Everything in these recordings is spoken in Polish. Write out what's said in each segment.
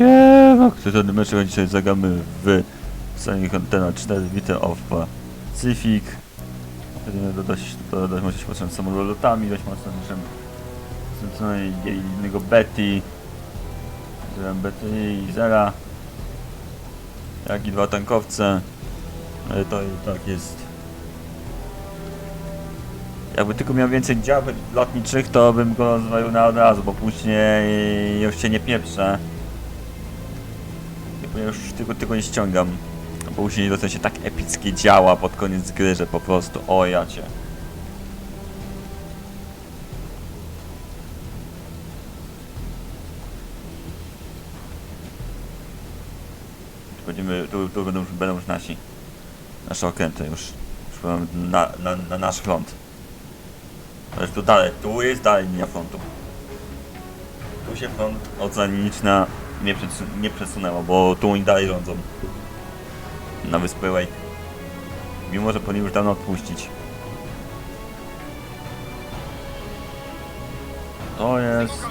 Siema, który to mecz dzisiaj zagramy w Sonic Antenna 4 Bite of Pacific. Będziemy dodać, dodać może się potrzebne samolotami, dość mocno niczym zlecenie innego Betty. Zerem Betty i Zera. Jak i dwa tankowce. Ale to i tak jest. Jakby tylko miał więcej działek lotniczych, to bym go rozwalił na od razu, bo później już się nie pieprzę. Ja już tylko, tylko nie ściągam. Bo później dostaje się tak epickie działa pod koniec gry, że po prostu o ja Będziemy, tu, tu będą, będą już nasi. Nasze okręty już. Już na, na, na nasz front. Ale tu dalej, tu jest dalej linia frontu. Tu się front oceaniczna nie, nie przesunęła, bo tu oni dalej rządzą. Na wyspę Wake. Mimo, że powinni już dawno odpuścić. To jest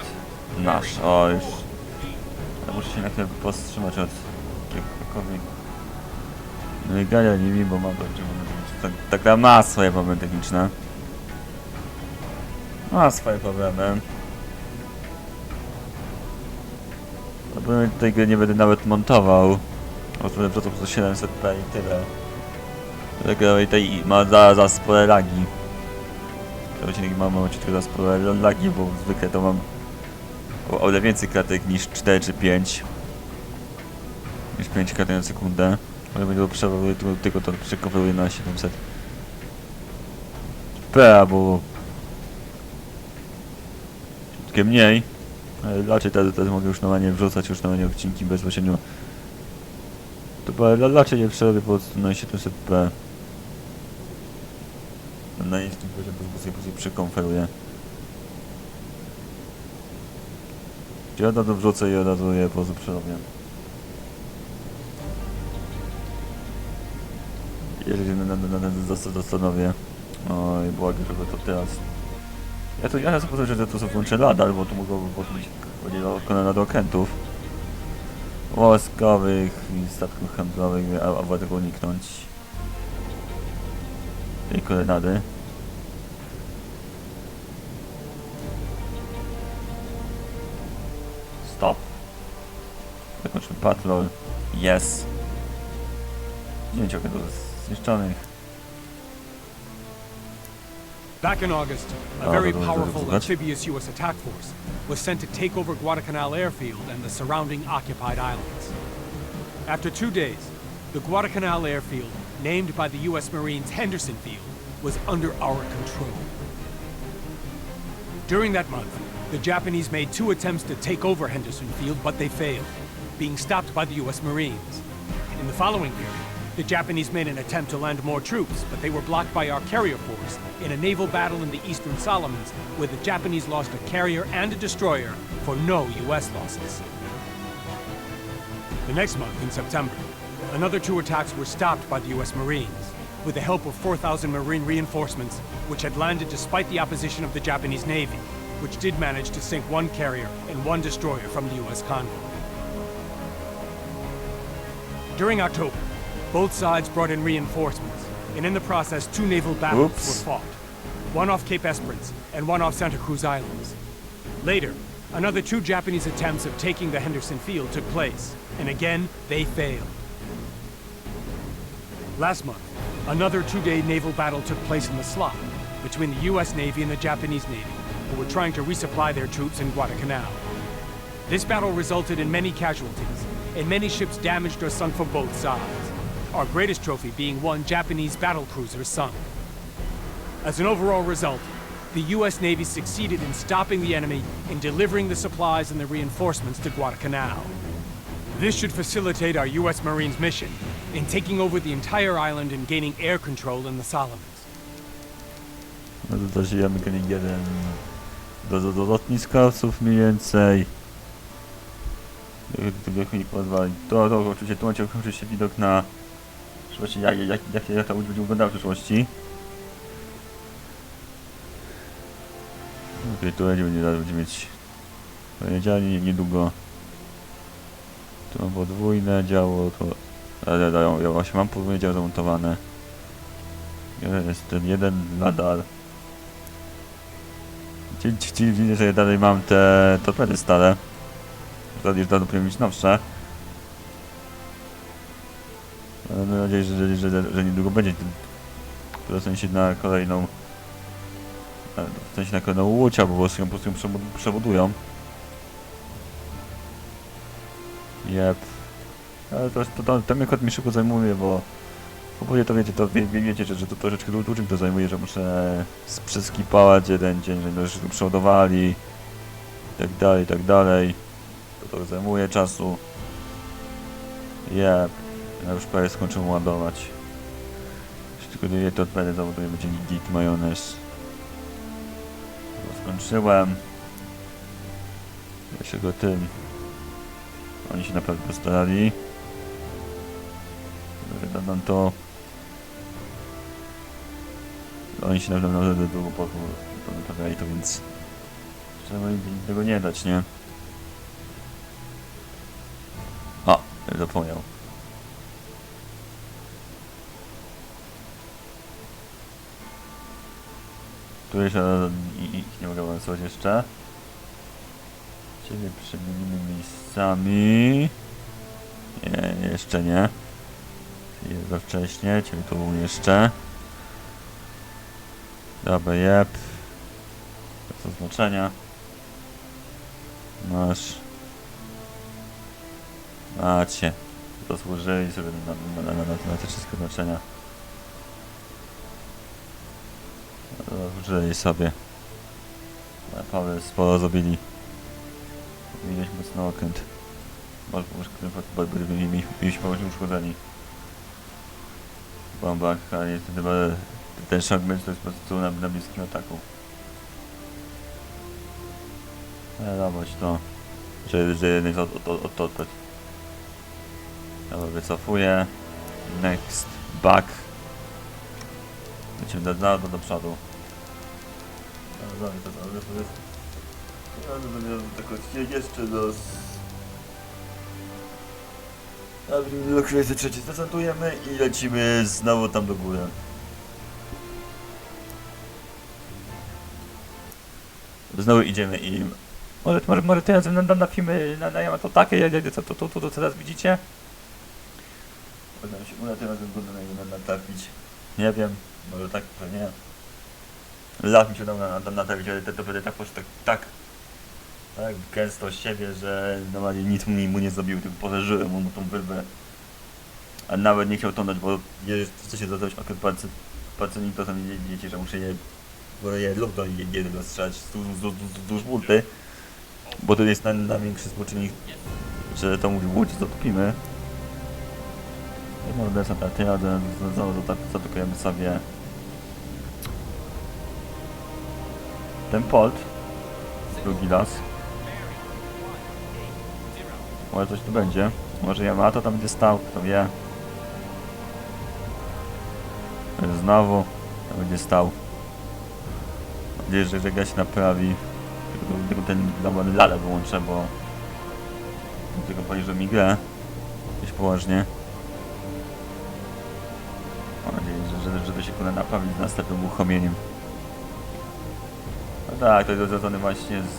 nasz, o już. Ja muszę się na chwilę powstrzymać od jakiegokolwiek nagrania nimi, bo ma to, tak, tak gra ma swoje problemy techniczne. Ma swoje problemy. Bo tej gry nie będę nawet montował. Bo to po prostu 700p i tyle. Tego i tej ma za, za spore lagi. To się mam tylko za spore lagi, bo zwykle to mam o, ile więcej klatek niż 4 czy 5. Niż 5 klatek na sekundę. Ale będzie to przewołuje tylko to przekonferuje na 700 p albo troszkę mniej. Raczej teraz, teraz mogę już normalnie wrzucać już normalnie odcinki bezpośrednio. To raczej nie przerobię po prostu na 700p. Na niskim poziomie po prostu po prostu przekonferuję. Gdzie od razu wrzucę i od razu je po prostu przerobię. Jeżeli na, na, na, na, zas- zastanowię. Oj, błagam, żeby to teraz. Ja to ja sobie że to sobie włączę radar, bo tu mogłoby będzie okona do okrętów wojskowych i statków handlowych, aby tego uniknąć. Tej koordynaty. Stop. Zakończmy patrol. Yes. Dziewięć okrętów zniszczonych. Back in August, a Oh, very powerful amphibious U.S. attack force was sent to take over Guadalcanal airfield and the surrounding occupied islands. After two days, the Guadalcanal airfield, named by the U.S. Marines Henderson Field, was under our control. During that month, the Japanese made two attempts to take over Henderson Field, but they failed, being stopped by the U.S. Marines. In the following period, the Japanese made an attempt to land more troops, but they were blocked by our carrier force in a naval battle in the Eastern Solomons, where the Japanese lost a carrier and a destroyer for no U.S. losses. The next month, in September, another two attacks were stopped by the U.S. Marines, with the help of 4,000 Marine reinforcements, which had landed despite the opposition of the Japanese Navy, which did manage to sink one carrier and one destroyer from the U.S. convoy. During October, both sides brought in reinforcements, and in the process, two naval battles Oops. were fought. One off Cape Esperance and one off Santa Cruz Islands. Later, another two Japanese attempts of taking the Henderson Field took place, and again, they failed. Last month, another two-day naval battle took place in the slot between the U.S. Navy and the Japanese Navy, who were trying to resupply their troops in Guadalcanal. This battle resulted in many casualties, and many ships damaged or sunk from both sides. Our greatest trophy being one Japanese battle cruiser sunk. As an overall result, the U.S. Navy succeeded in stopping the enemy and delivering the supplies and the reinforcements to Guadalcanal. This should facilitate our U.S. Marines' mission in taking over the entire island and gaining air control in the Solomons. Zasijamy Genig 1 do, do, do lotniskowców mniej więcej. Tego jak mi pozwali. To, to oczywiście tu macie oczywiście widok na w przyszłości jak, jak, jak, jak to będzie wyglądało w przyszłości. Okej, tu będzie, będzie, będzie mieć powiedzieli niedługo. Tu mam podwójne działo, to... Ale, ja- ja właśnie mam podwójne działo zamontowane. Jest ten jeden nadal. Ci- Widzę, że ja dalej mam te torpedy stare. Wtedy już dawno powinny być nowsze. Ale mam nadzieję, że, że, że, że niedługo będzie w sensie na kolejną e, w sensie na kolejną łódź, albo po prostu ją, przebudują. Jep. Ale to, to, to, to mnie kot mi szybko zajmuje, bo Ogólnie to wiecie, to wie, wie, wiecie, że, że to troszeczkę dłu- dłużej to zajmuje, że muszę przeskipować jeden dzień, że już przeładowali i tak dalej, i tak dalej. To to zajmuje czasu. Jep. Ja już prawie skończyłem ładować. Jeszcze tylko dwie to odpędzę zawoduję, będzie git majonez. To skończyłem. Jeszcze go tym. Oni się naprawdę postarali. Dodam to. Oni się naprawdę naprawdę długo po- po- naprawiali to, więc trzeba im tego nie dać, nie? O, zapomniał. Tu jeszcze i, i nie mogę awansować jeszcze. Ciebie przemienimy miejscami. Nie, jeszcze nie. Jest za wcześnie, ciebie tu jeszcze. Dobra, jep. Bez oznaczenia. Masz. Macie. Zasłużyli sobie na, na, na, na, na te wszystkie znaczenia. Zasłużyli sobie. Naprawdę sporo zrobili. Widać mocno okręt. Mieliśmy położyć uszkodzeni. Bombach, ale niestety ten fragment to jest po prostu na, na bliskim ataku. Ale dawać to. Że, jeden jest od, od, od, od torped. Dobra, wycofuję. Next. Back. Lecimy do, do, do przodu. No, dobra, to, to, to jest... Ja będę jeszcze do... Do kryzysy trzeci zdecydujemy i lecimy znowu tam do góry. Znowu idziemy i... Może, może, może teraz na, na, na filmy na, na Yamato takie, co to, to, to, to teraz widzicie? Może nam się uda tym razem na, na, natrafić. Nie wiem, może tak, może nie. Lat mi się udało na, na, natrafić, ale te to będę tak tak, tak, tak gęsto siebie, że normalnie nic mu, mu nie zrobił, tylko poleżyłem mu tą wyrwę. A nawet nie chciał tonąć, bo jeżeli chce się zadać palcenik, to sami wiecie, że muszę je, bo je lub do je- jednego strzelać wzdłuż, burty, bo to jest na, największy współczynnik, że to mówi łódź, zatopimy. No, desa, a ja znowu zatakujemy sobie ten port, drugi las. Może coś tu będzie. Może Yamato tam będzie stał, kto wie. Znowu tam będzie stał. Mam nadzieję, że żega się naprawi. Tylko, tylko ten dawany lale wyłączę, bo tylko poliżę mi grę. Gdzieś poważnie. Mam nadzieję, że, że, że to się kurde naprawi z następnym uruchomieniem. Tak, to jest związane właśnie z...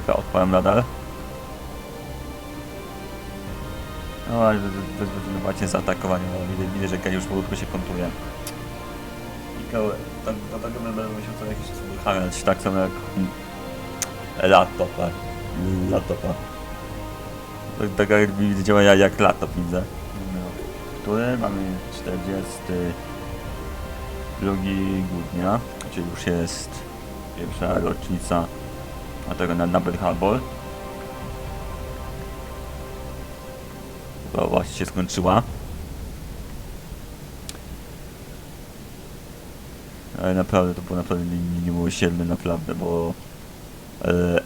Chyba odpałem nadal. No ale to jest właśnie zaatakowanie, no, widzę, widzę, że już powolutku się kontuje. I koło, tak, do tego będę musiał co jakiś czas uruchamiać, tak samo jak laptopa. Laptopa. Tak, tak jak widzę, działa jak, jak laptop widzę. No, który mamy 42 grudnia, czyli już jest pierwsza rocznica tego na, na Pearl Harbor. Chyba właśnie się skończyła. Ale naprawdę to było naprawdę nie- niemiłosierne, naprawdę, bo... Ale...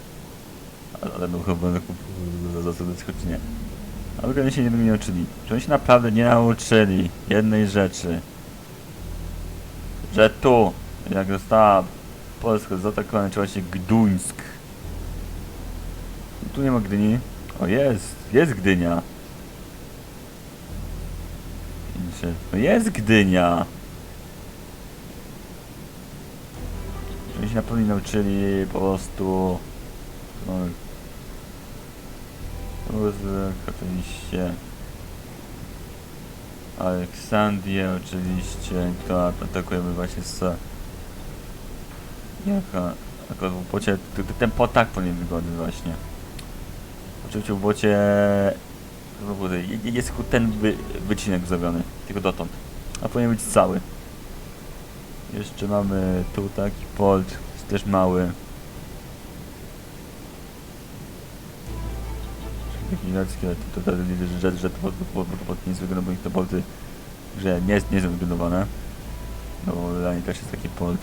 Ale no chyba choć nie. Ale oni się nie, nauczyli. Że oni się naprawdę nie nauczyli jednej rzeczy. Że tu, jak została Polska zaatakowana, czy właśnie Gduńsk. Tu nie ma Gdyni, O jest, jest Gdynia. No jest Gdynia. Oni się na pewno nauczyli po prostu... No, oczywiście. Aleksandrię oczywiście, która atakujemy właśnie z... Jaka? Akurat w bocie, ten pot tak powinien wyglądać właśnie. Oczywiście w bocie... no Jest tylko ten wy, wycinek zrobiony, tylko dotąd. A powinien być cały. Jeszcze mamy tu taki port, jest też mały. Niemiecki, ale to, to, to, że, że, to pod nie jest wygląda, bo ich te porty że nie, jest- nie są wyglądowane. No dla nich też jest taki port.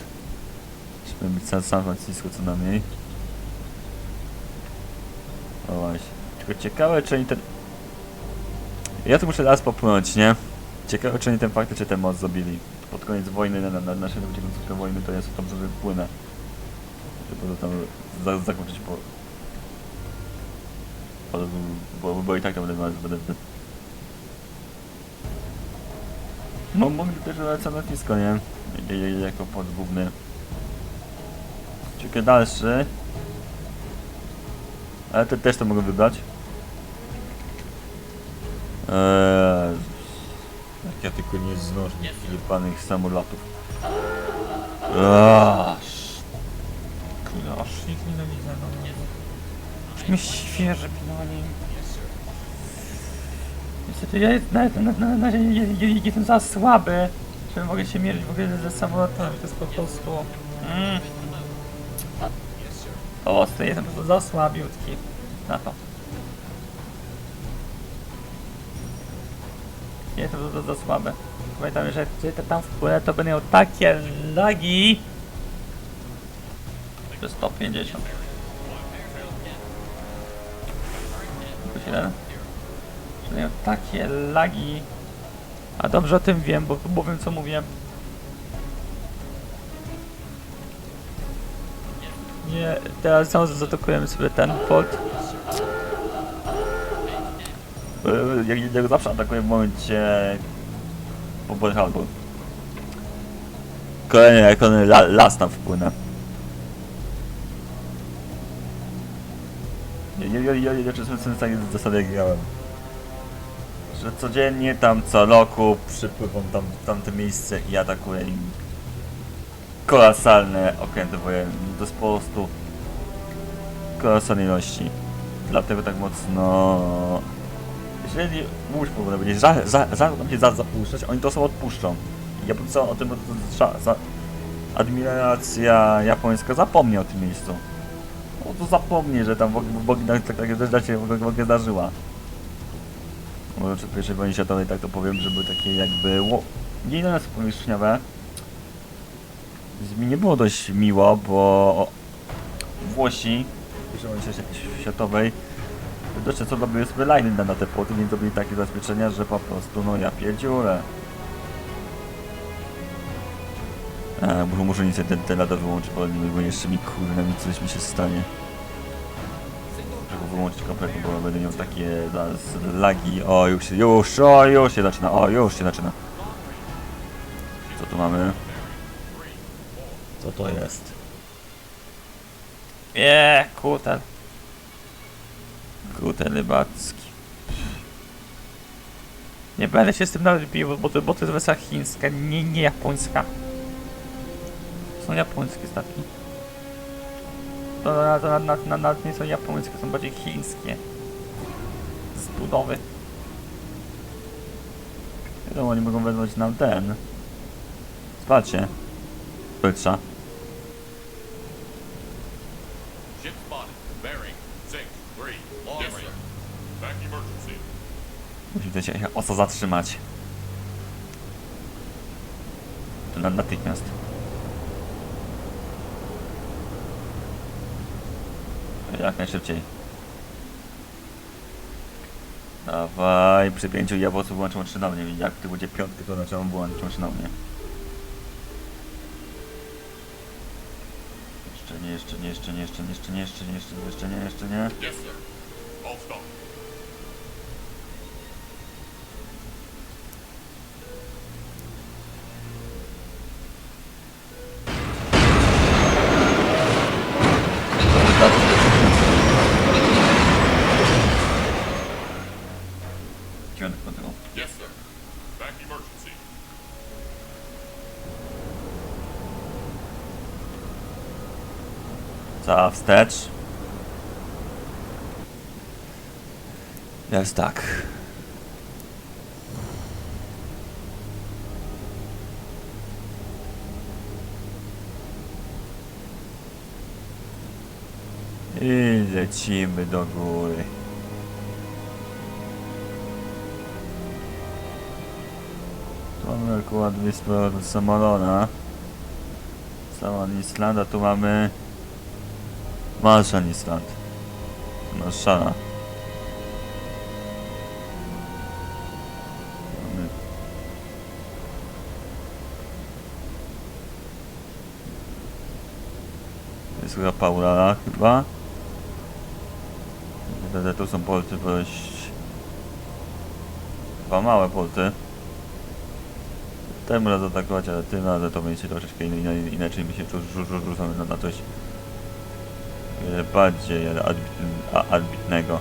San, Francisco co najmniej. O właśnie. Tylko ciekawe czy oni ten... Ja tu muszę raz popłynąć, nie? Ciekawe czy oni ten faktycznie ten moc zrobili. Pod koniec wojny, na, na, na naszej końcówkę wojny, to ja sobie tam sobie płynę. Żeby tam za, zakończyć po... po bo, bo, bo i tak tam będę, będę, no mogli też lecę na lotnisko, nie? Jako port główny. Ciekawe dalszy. Ale te też to mogę wybrać. Eee, jak ja tylko nie znoszę jebanych samolotów. Aż. Ich nienawidzę, no. Aż mnie świeże pinanie. Niestety ja jest, na, na, na, na jestem za słaby, że mogę się mierzyć w ogóle ze samolotami, to jest po prostu... Mm. Prostu jestem za słabiutki na to. Jestem po prostu za słaby. Pamiętam, że to tam wpłynę, to miał takie lagi. Jest 150. Plus jeden. Że takie lagi. A dobrze o tym wiem, bo, bo wiem co mówię. Nie, teraz znowu zaatakujemy sobie ten port. E, Jak, jak zawsze atakuję w momencie po Harbor. Kolejny, jak kolejny la, las tam wpłynę. Ja, ja, ja, ja, ja czasem takie zasady jak grałem. Że codziennie tam co roku przypływam tam tamte miejsce i atakuję im kolosalne okręty wojenne. To jest po prostu kolosalnej ilości. Dlatego tak mocno... Jeżeli łódź powinna będzie za, za, za, tam się za, zapuszczać, oni to są odpuszczą. I ja bym co o tym, za, za, admiracja japońska zapomni o tym miejscu. No to zapomnie, że tam w ogóle, ogóle tak, taka rzecz się w ogóle, zdarzyła. Może przed pierwszej wojny światowej tak to powiem, że były takie jakby ło... nie powierzchniowe. Mi nie było dość miło, bo Włosi w światowej dość często robiły sobie liny na, te płoty, więc robili takie zabezpieczenia, że po prostu no ja pierdziurę. A, muszę, muszę niestety ten, ten lada wyłączyć, bo, bo jeszcze mi kurde, mi coś mi się stanie. Muszę go wyłączyć kompletnie, bo będę miał takie lagi. O, już się, już, o, już się zaczyna, o, już się zaczyna. Co tu mamy? To jest? Eee, kutel. Kutel rybacki. Nie będę się z tym nawet bił, bo to, bo to jest wersja chińska, nie, nie japońska. Są japońskie statki. To na, to na, na, na, nie są japońskie, są bardziej chińskie. Z budowy. Wiadomo, oni mogą wezwać nam ten. Spacie. Powietrza. Musimy się o co zatrzymać. Na, natychmiast. Jak najszybciej. Dawaj, przy pięciu jabłców łączą oczy na mnie. Jak to będzie piąty, to znaczy on łączą na mnie. Jeszcze nie, jeszcze nie, jeszcze nie, jeszcze nie, jeszcze nie, jeszcze nie, jeszcze nie, jeszcze nie. Wstecz. Jest tak. I lecimy do góry. Mamy akurat wyspę od Samolona. Saman Island, a tu mamy Marshall Island. Marshalla. Mamy To jest chyba Paula chyba. Tu są porty dość... Chyba małe porty. Ten można zaatakować, ale tym razem to będzie troszeczkę in- in- inaczej mi się rzu- rzu- rzu- rzucamy na, coś bardziej arbit- a- arbitnego.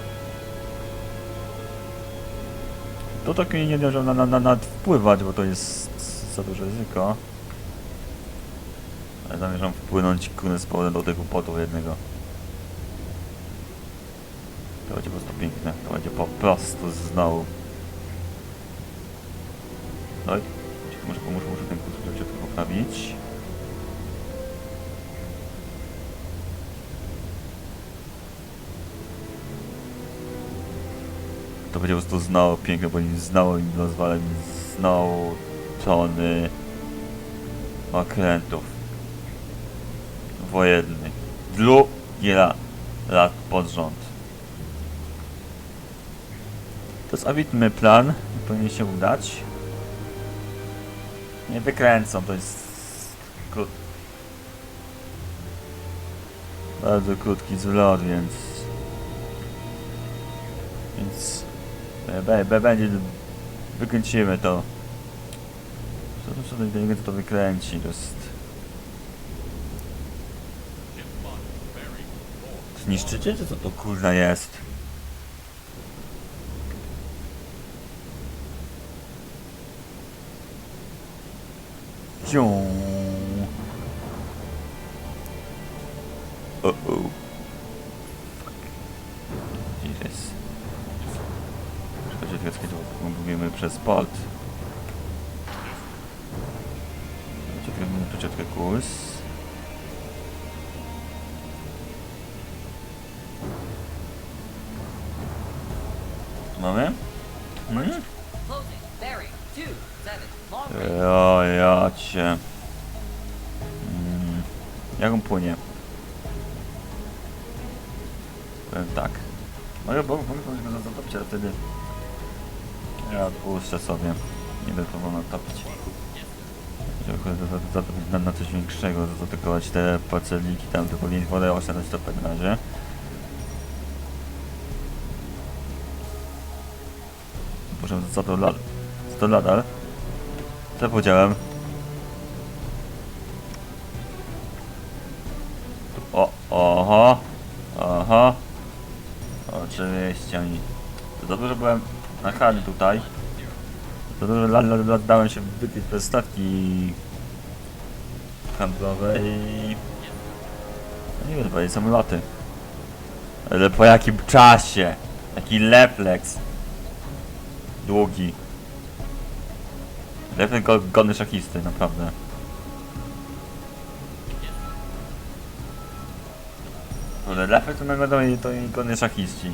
To tak nie może na, na, na, wpływać, bo to jest za duże ryzyko. Ale zamierzam wpłynąć kurde z powrotem do tego potu jednego. To będzie po prostu piękne. To będzie po prostu znowu. Oj, muszę, muszę, muszę ten kurs troszeczkę poprawić. To będzie po prostu znowu piękne, bo im znowu im rozwalę im znowu tony okrętów wojennych. Ra- lat pod rząd. To jest ambitny plan, powinien się udać. Nie wykręcą, to jest krót... Bardzo krótki zlot, więc... Więc... Be, będzie... Wykręcimy to. Co to, co to inteligentnie to wykręci, to jest... Zniszczycie, czy co to kurna jest? Ciu. O oh. Jesus. Szkoda, że kiedy mówimy przez port. Troszeczkę, troszeczkę kurs. Mamy? Hmm? O, ja. Mm, jak on płynie? Powiem tak. Mogę, mogę, mogę. Odpuszczę sobie. Nie będę powolno topić. Żeby za- za- zatopić na, na coś większego, zaatakować te paceliki tam, to powinien wodę oszczędzać to pewnym razie. Muszę za to, la, za to nadal. Co powiedziałem? O, oho, oho. Oczywiście oni. To dobrze, że byłem na hali tutaj. Dałem się wykryć przez statki handlowe i... No nie wiem, samoloty. Ale po jakim czasie? Jaki refleks? Długi. Refleks go, godny szachisty, naprawdę. Ale refleks to to, i- to i godny szachiści.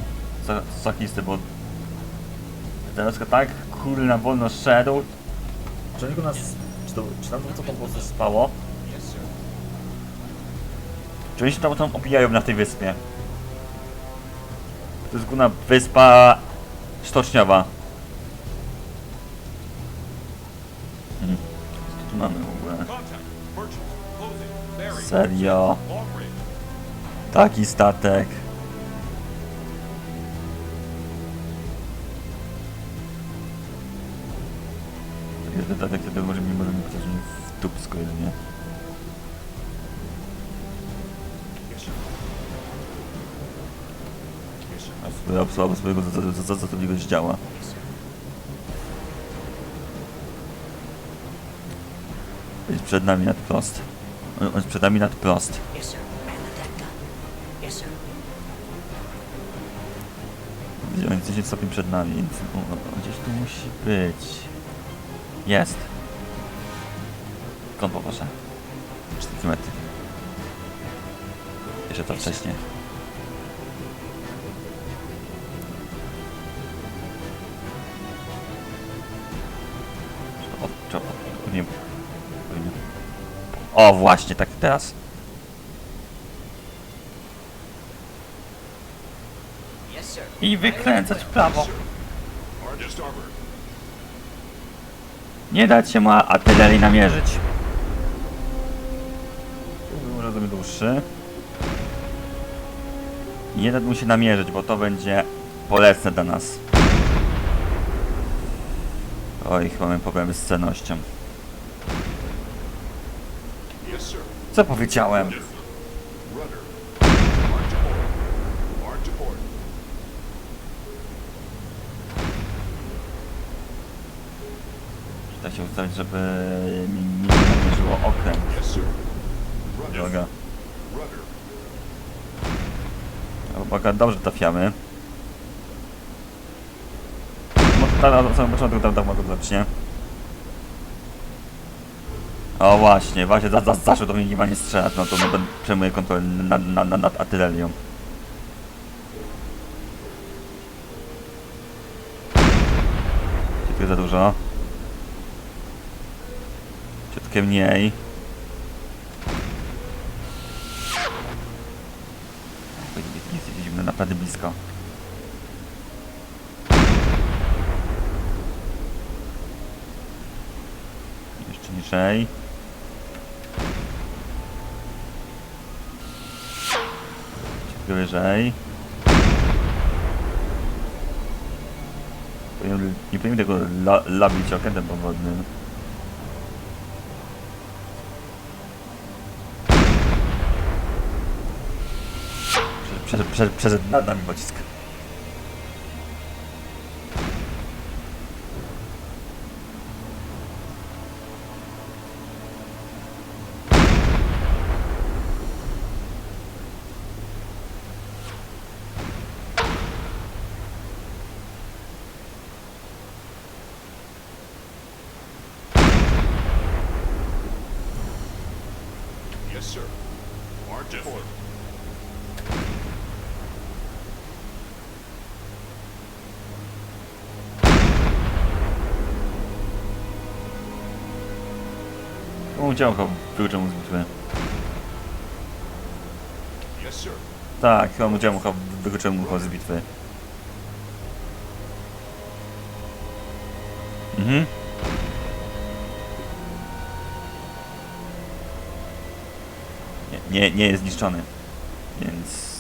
Sa- Szachisty, bo... Teraz tak kurna wolno szedł. Czy oni go nas... Czy, to, czy tam to po prostu spało? Czy oni się tam, tam obijają na tej wyspie? To jest główna wyspa stoczniowa. Hmm. Co tu mamy w ogóle? Serio? Taki statek. dodatek wtedy może mi może mi przecież w tupsko jedynie. A słabo swojego zatrudniego działa. Jest przed nami nad prost. On jest przed nami nad prost. Gdzie jest 10 stopni przed nami, więc o, gdzieś tu musi być. Jest. Skąd poproszę? 4 metry. Jeszcze to wcześniej. O, o, nie, powinien- o, właśnie, tak teraz. I wykręcać w prawo. Nie dać się mu artylerii namierzyć. Tu był zrobię dłuższy. Nie dać mu się namierzyć, bo to będzie polecne dla nas. Oj, chyba mamy problemy z cennością. Co powiedziałem? Yes, sir. Rudder. Hard to port. Hard to port. Da się ustawić, żeby mi nie namierzyło okręt. Droga. Uwaga, dobrze trafiamy. No, tam, na samym początku tam, tam mogą zacznie. O właśnie, właśnie za, za, zaczął do mnie chyba nie strzelać, no to no, przejmuję kontrolę nad, nad, nad, nad artylerią. Za dużo. Ciutkę mniej. Jesteśmy naprawdę blisko. Jeszcze niżej. Ciutkę wyżej. Nie powinien tego la, labić okrętem powodnym. Przeszedł, przeszedł, przeszedł nad nami pocisk. O, działko wykluczę mu z bitwy. Tak, chyba mu działko wykluczyłem mu z bitwy. Mhm. Nie, nie, nie jest zniszczony. Więc...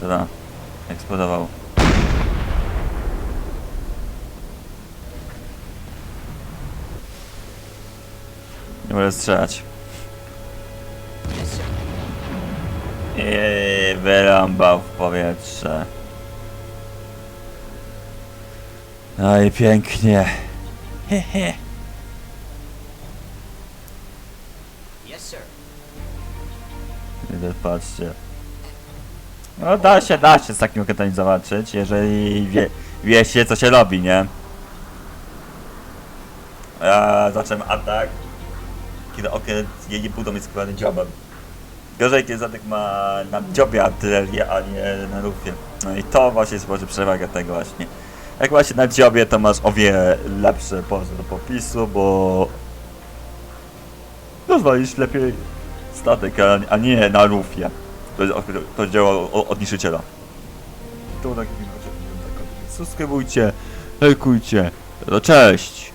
Dobra, eksplodował. Nie mogę strzelać. I wyrąbał w powietrze. No i pięknie. Hehe. Yes, sir. Idę, patrzcie. No da się, da się z takim okrętem zobaczyć, jeżeli wie, wie się co się robi, nie? Ja zacząłem atak, kiedy okręt jej budą jest składany dziobem. Gorzej kiedy zatek ma na dziobie artylerię, a nie na lufie. No i to właśnie stworzy przewagę tego właśnie. Jak właśnie na dziobie to masz o wiele lepsze pole do popisu, bo rozwalisz lepiej statek, a, nie na lufie. To, jest, to działa od niszczyciela. To tak Subskrybujcie, lajkujcie. No cześć!